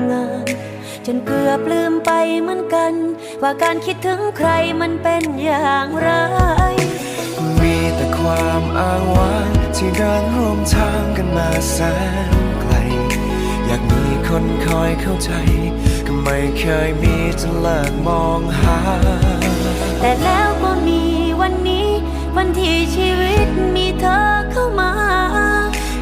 ำงาน จนเกือบลืมไปเหมือนกัน ว่าการคิดถึงใครมันเป็นอย่างไร มีแต่ความอ้างว้างที่เดินร่วมทางกันมาแสนไกล อยากมีคนคอยเข้าใจ ก็ไม่เคยมีจนเลิกมองหา แต่แล้วก็มีวันนี้ วันที่ชีวิตมีเธอเข้ามา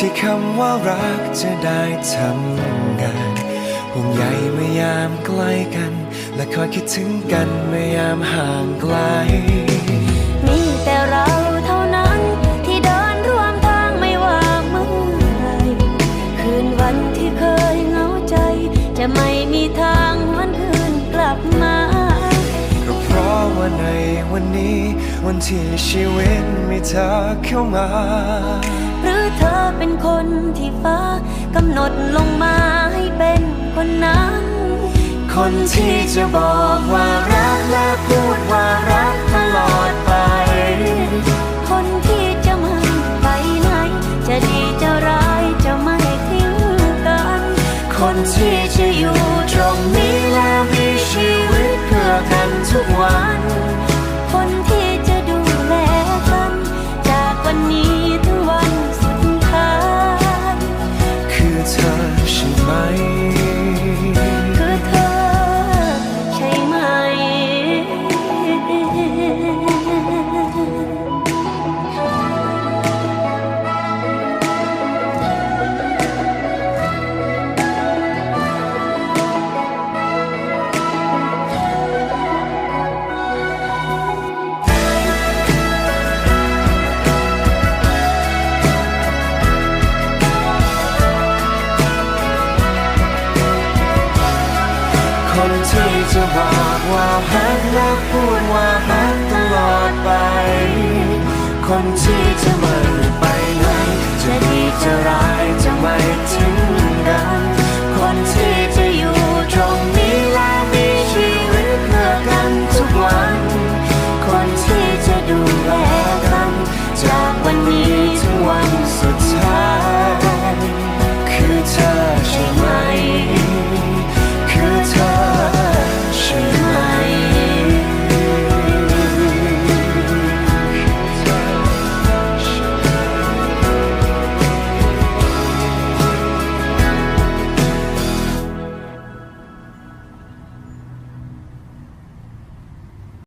ที่คำว่ารักจะได้ทำงานห่วงใยเมื่อยามใกล้กัน และคอยคิดถึงกันเมื่อยามห่างไกล มีแต่เราเท่านั้นที่เดินร่วมทางไม่ว่าเมื่อไหรคืนวันที่เคยเหงาใจ จะไม่มีทางหวนคืนกลับมาก็เพราะว่าในวันนี้ วันที่ชีวิตมีเธอเข้ามาหรือ เธอเป็นคนที่ฟ้ากำหนดลงมาให้เป็นคนนั้น คนที่จะบอกว่ารักและพูดว่ารักตลอดไป คนที่จะไม่ไปไหน จะดีจะร้ายจะไม่ทิ้งกัน คนที่จะอยู่ตรงนี้และมีชีวิตเพื่อกันทุกวันคน คนที่จะบอกว่าฮักและพูดว่าฮักตลอดไป คนที่จะไม่ไปไหนจะดีจะร้ายจะไม่